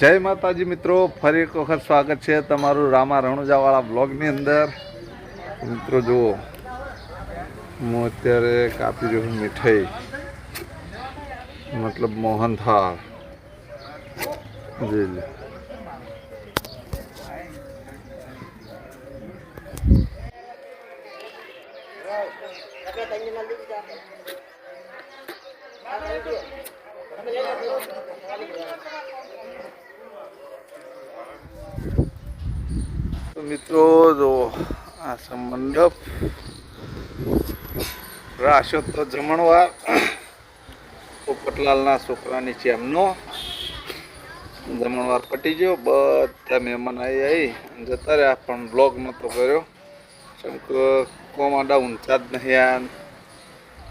જય માતાજી મિત્રો, ફરી એક વખત સ્વાગત છે તમારું રામા રણુજાવાળા બ્લોગની અંદર. મિત્રો જુઓ, હું અત્યારે કાપી રહ્યો મીઠાઈ. મતલબ મોહનથાળ. જી મિત્રો જો આ મંડપ રાશો તો જમણવાર પોપટલાલના છોકરાની છે એમનો જમણવાર પટી ગયો, બધા મહેમાન આવી આવી જતા રહ્યા પણ બ્લોગ નહોતો કર્યો. કેમ કે કોમાડા ઊંચા જ નહીં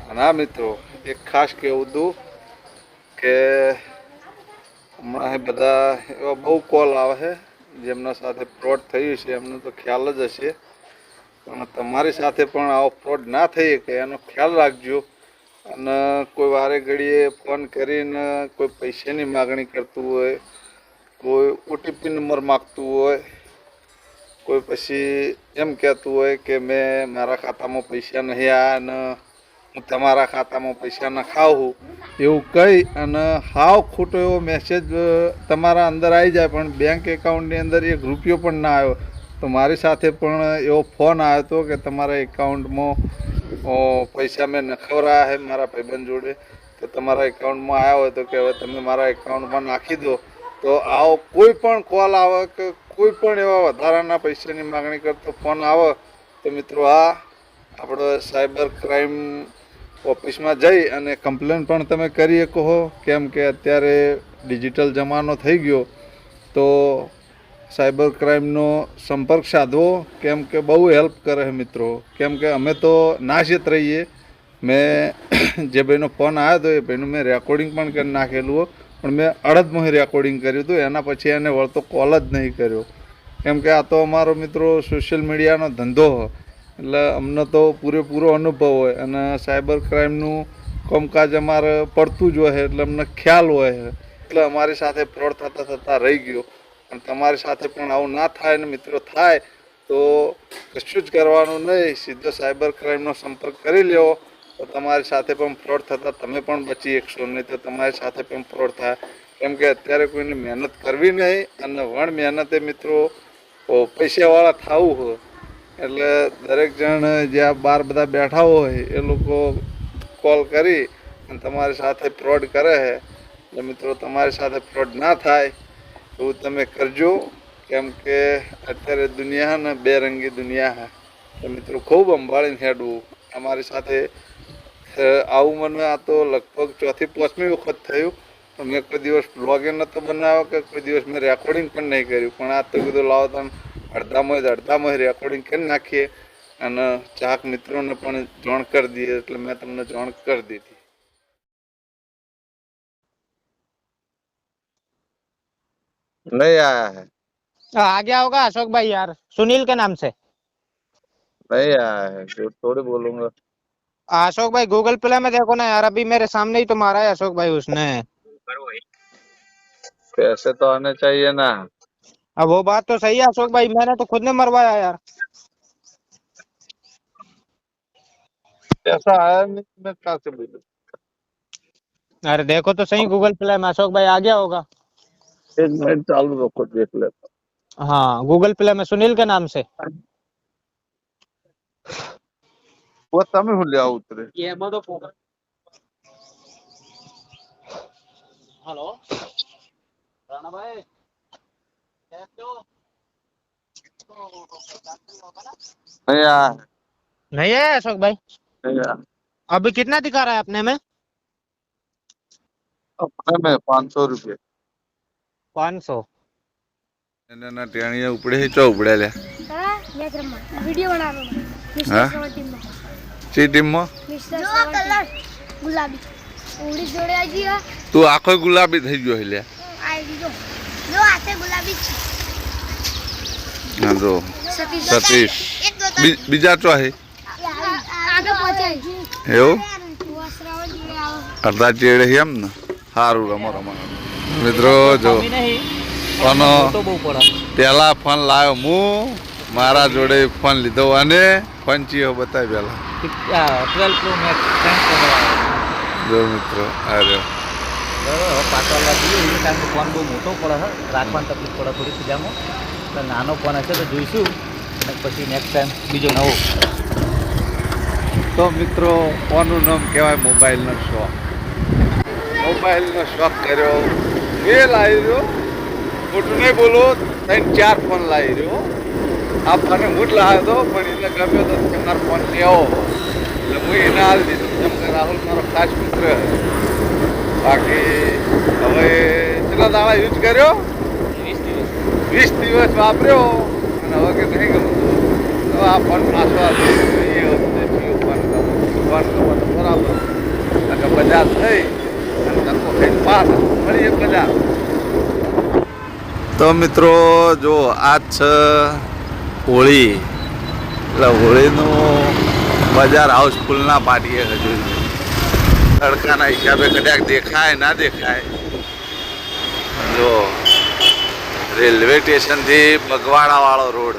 અને આ મિત્રો, એક ખાસ કહેવું હતું કે હમણાં બધા એવા બહુ કોલ આવે છે, જેમના સાથે ફ્રોડ થયું છે, એમનો તો ખ્યાલ જ હશે. પણ તમારી સાથે પણ આવો ફ્રોડ ના થઈ શકે, એનો ખ્યાલ રાખજો. અને કોઈ વારે ઘડીએ ફોન કરીને કોઈ પૈસાની માગણી કરતું હોય કોઈ ઓટીપી નંબર માગતું હોય, કોઈ પછી એમ કહેતું હોય કે મેં મારા ખાતામાં પૈસા નહીં આવ્યા અને હું તમારા ખાતામાં પૈસા નખાવું એવું કહી અને હાવ ખોટો એવો મેસેજ તમારા અંદર આવી જાય, પણ બેંક એકાઉન્ટની અંદર એક રૂપિયો પણ ના આવ્યો. તો મારી સાથે પણ એવો ફોન આવ્યો હતો કે તમારા એકાઉન્ટમાં પૈસા મેં નખવરા છે મારા ભાઈબંધ જોડે. તો તમારા એકાઉન્ટમાં આવ્યા હોય તો કે હવે તમે મારા એકાઉન્ટમાં નાખી દો. તો આવો કોઈ પણ કોલ આવે કે કોઈ પણ એવા વધારાના પૈસાની માગણી કરતો ફોન આવે, તો મિત્રો આ આપણો સાયબર ક્રાઇમ ઓફિસમાં જઈ અને કમ્પ્લેન પણ તમે કરી શકો કેમ કે અત્યારે ડિજિટલ જમાનો થઈ ગયો, તો સાયબર ક્રાઇમનો સંપર્ક સાધવો, કેમ કે બહુ હેલ્પ કરે છે મિત્રો. કેમ કે અમે તો નાશિત રહીએ. મેં જે ભાઈનો ફોન આવ્યો હતો એ ભાઈનું મેં રેકોર્ડિંગ પણ કરી નાખેલું. પણ મેં અડદમાં રેકોર્ડિંગ કર્યું હતું, એના પછી એને વળતો કોલ જ નહીં કર્યો. કેમ કે આ તો અમારો મિત્રો સોશિયલ મીડિયાનો ધંધો હોય એટલે અમને તો પૂરેપૂરો અનુભવ હોય અને સાયબર ક્રાઇમનું કામકાજ અમારે પડતું જ હોય, એટલે અમને ખ્યાલ હોય. એટલે અમારી સાથે ફ્રોડ થતાં થતાં રહી ગયો. અને તમારી સાથે પણ આવું ના થાય ને મિત્રો થાય, તો કશું જ કરવાનું નહીં. સીધો સાયબર ક્રાઇમનો સંપર્ક કરી લેવો તો તમારી સાથે પણ ફ્રોડ થતા તમે પણ બચી શકશો, નહીં તો તમારી સાથે પણ ફ્રોડ થાય. કેમ કે અત્યારે કોઈને મહેનત કરવી નહીં અને વણ મહેનતે મિત્રો પૈસાવાળા થવું હોય. એટલે દરેક જણ જ્યાં બહાર બધા બેઠા હોય, એ લોકો કોલ કરી અને તમારી સાથે ફ્રોડ કરે છે. એટલે મિત્રો, તમારી સાથે ફ્રોડ ના થાય એવું તમે કરજો. કેમ કે અત્યારે દુનિયા ને, બેરંગી દુનિયા છે. તો મિત્રો, ખૂબ અંબાળીને હેડવું. અમારી સાથે આવું મને આ તો લગભગ ચોથી પાંચમી વખત થયું પણ મેં કોઈ દિવસ બ્લોગે નહોતો બનાવ્યો કે કોઈ દિવસ મેં રેકોર્ડિંગ પણ નહીં કર્યું પણ આ તો કીધું લાવો તમે અડધામાં જ અડધામાં રેકોર્ડિંગ કરી નાખીએ અને ચાહક મિત્રોને પણ જાણ કરી દઈએ એટલે મેં તમને જાણ કરી દીધી नहीं आया है आ गया होगा अशोक भाई यार सुनील के नाम से नहीं आया है झूठ थोड़ी बोलूंगा अशोक भाई गूगल प्ले में देखो ना यार अभी मेरे सामने ही तो मारा है अशोक भाई उसने। पैसे तो आने चाहिए ना। अब वो बात तो सही है अशोक भाई मैंने तो खुद ने मरवाया यार। पैसा आया नहीं मैं कहाँ से बोलूँ अरे देखो तो सही गूगल प्ले में अशोक भाई आ गया होगा। एक मिनट चालू रखो देख लेता हाँ। गूगल प्ले में सुनील के नाम से। Pô, tá me olhar outra. E é, manda pouco. Alô? Rana भाई कैसे हो? नहीं नहीं है अशोक भाई? अभी कितना दिखा रहा है अपने में? अपने में पाँच सौ रुपये। पाँच सौ। ना ना टेणिया उपड़े चौ उपड़े ले। वीडियो बना रहा हूँ? ચી ટીમમાં ગુલાબી. ઉડી જોડે આવી ગયો તું આખો ગુલાબી થઈ ગયો આ આવી દીધો. જો હાથે ગુલાબી છે. ના જો. સતીશ. બીજા ચો હે? એવું? અડધા ચેડે છે એમ ને? સારું રમો રમો મિત્રો જો. ફોનો પેલા ફોન લાવ્યો હું મારા જોડે ફોન લીધો અને ફોન ચીયો બતાવી પેલા. ટ્વેલ્વ પ્રો મેક્સ જો મિત્રો આ રહ્યો. પાછળ લાગી કારણ કે ફોન બહુ મોટો પડે છે. રાખવાની તકલીફ પડે થોડી સુજામાં. તો નાનો ફોન હશે તો જોઈશું. અને પછી નેક્સ્ટ ટાઈમ બીજો નવો. તો મિત્રો ફોનનું નામ કહેવાય મોબાઈલનો શોખ. મોબાઈલનો શોખ કર્યો. એ લાવી રહ્યો. ખોટું નહીં બોલો ત્રણ ચાર ફોન લાવી રહ્યો. આ ફોને હું જ લાવ્યો હતો પણ એને ગમ્યો તો કે મારો ફોન લેવો એટલે હું એને હાલ દીધું. કેમ કે રાહુલ મારો ખાસ મિત્ર બાકી હવે કેટલા દાડા યુઝ કર્યો? વીસ દિવસ. વીસ દિવસ વાપર્યો? અને હવે કે નહીં ગમતું. હવે આ ફોન પાછો આપી. એ વખતે ફોન ગમો ફોન ગમો તો બરાબર. એટલે બજાર થઈ. અને ધક્કો ખાઈને પાસ મળીએ બજાર તો મિત્રો જો આજ છે હોળી. એટલે હોળીનું બજાર હાઉસફુલના પાડીએ હજુ. તડકાના હિસાબે કદાચ દેખાય, ના દેખાય. જો, રેલવે સ્ટેશનથી મગવાડાવાળો રોડ.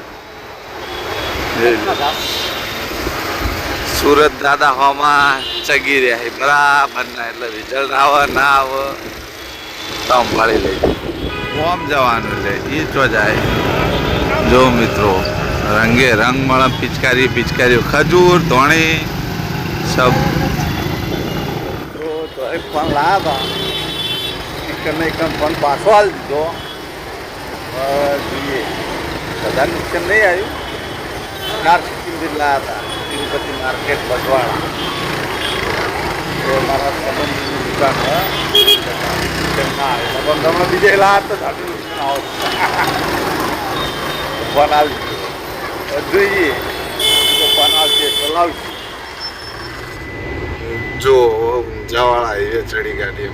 સુરત દાદા હોમાં ચગી રહ્યા છે. બરાબર ના એટલે રિઝલ્ટ આવે, ના આવે સંભાળી લઈ કોમ જવાનું એટલે એ તો જાય. જો મિત્રો. રંગે રંગ મળે પિચકારી, પિચકારીઓ ખજૂર, ધોણી, સબ. તો એક ફોન લાવ્યા હતા એક ને એક ફોન પાછો હાલ દીધો. જોઈએ. બધા નુકસાન નહીં આવ્યું. ચાર સિત્તેર લાવ્યા હતા તિરુપતિ માર્કેટ બગવાડા તો મારા સંબંધીની દુકાન ના આવે. પણ તમને બીજે લાવ્યા તો સાચું નુકસાન આવો ફોન આવી હવે જોઈએ જો ફોન આવશે તો જો ઊંઝાવાળા હાઈવે ચડી ગાડી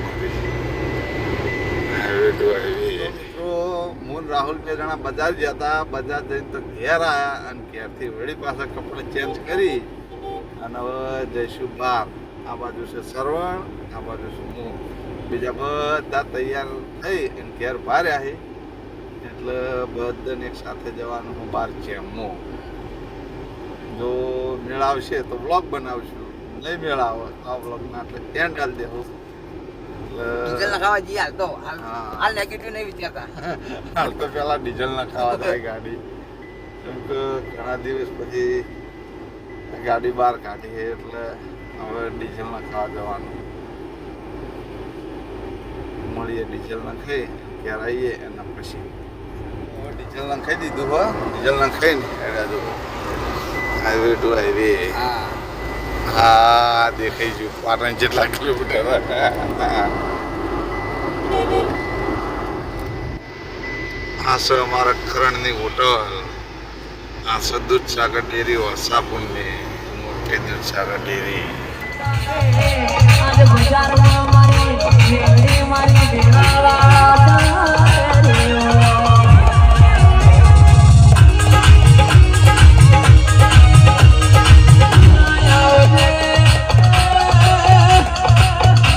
હાઈવે ટુ હાઈવે હું રાહુલ બે જણા બજાર ગયા હતા. બજાર જઈને તો ઘેર આવ્યા અને ઘેરથી વળી પાછા કપડાં ચેન્જ કરી. અને હવે જઈશું બહાર આ બાજુ છે સરવણ આ બાજુ છે હું. બીજા બધા તૈયાર થઈ અને ઘેર ભાર્યા છે એટલે બધાને એક સાથે જવાનું હું બહાર ચેમો જો મેળ આવશે તો બ્લોગ બનાવશું. નહીં મેળ આવે તો આ બ્લોગમાં એટલે એન્ડ ડાલ દેવું ડીઝલ ખાવા જઈએ હાલ તો. હાલ નેગેટિવ નહીં વિચારતા. હાલ તો પેલા ડીઝલ ના ખાવા જાય ગાડી. કેમ કે ઘણા દિવસ પછી ગાડી બહાર કાઢીએ એટલે હવે ડીઝલના ખાવા જવાનું. મળીએ ડીઝલ ના ખાઈ ક્યારે આવીએ એના પછી. હવે ડીઝલ ના ખાઈ દીધું હો. ડીઝલ ના ખાઈ ને એડા જો. હાઈવે ટુ હાઈવે હા હા દેખાઈ ગયું પાટણ જેટલા કિલોમીટર આ છે અમારા ખરણની હોટલ આ છે દૂધસાગર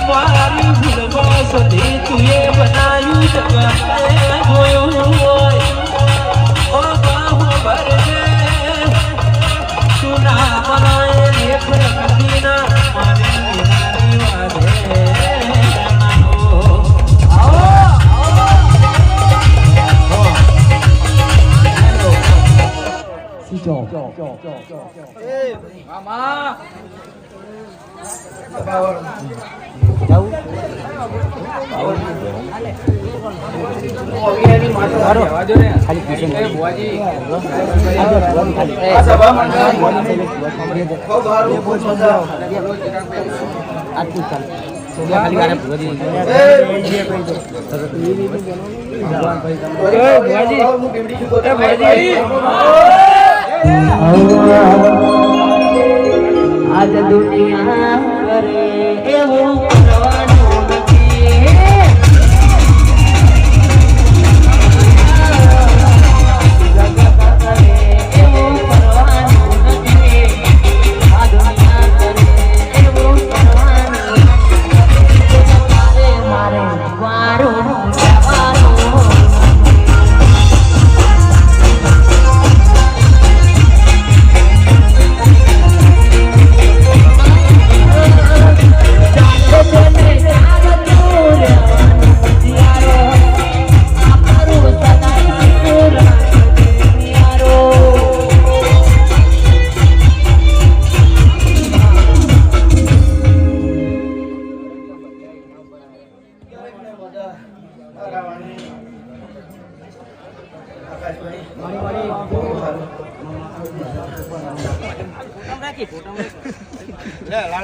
મારી ભૂલમાં સધી તુએ બનાવ્યું જગત જોયું ચોક આટલું ચાલે ભગવાન ભાઈ આજ દુનિયા કરે એવું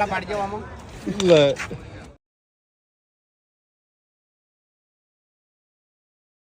la par yo, vamos.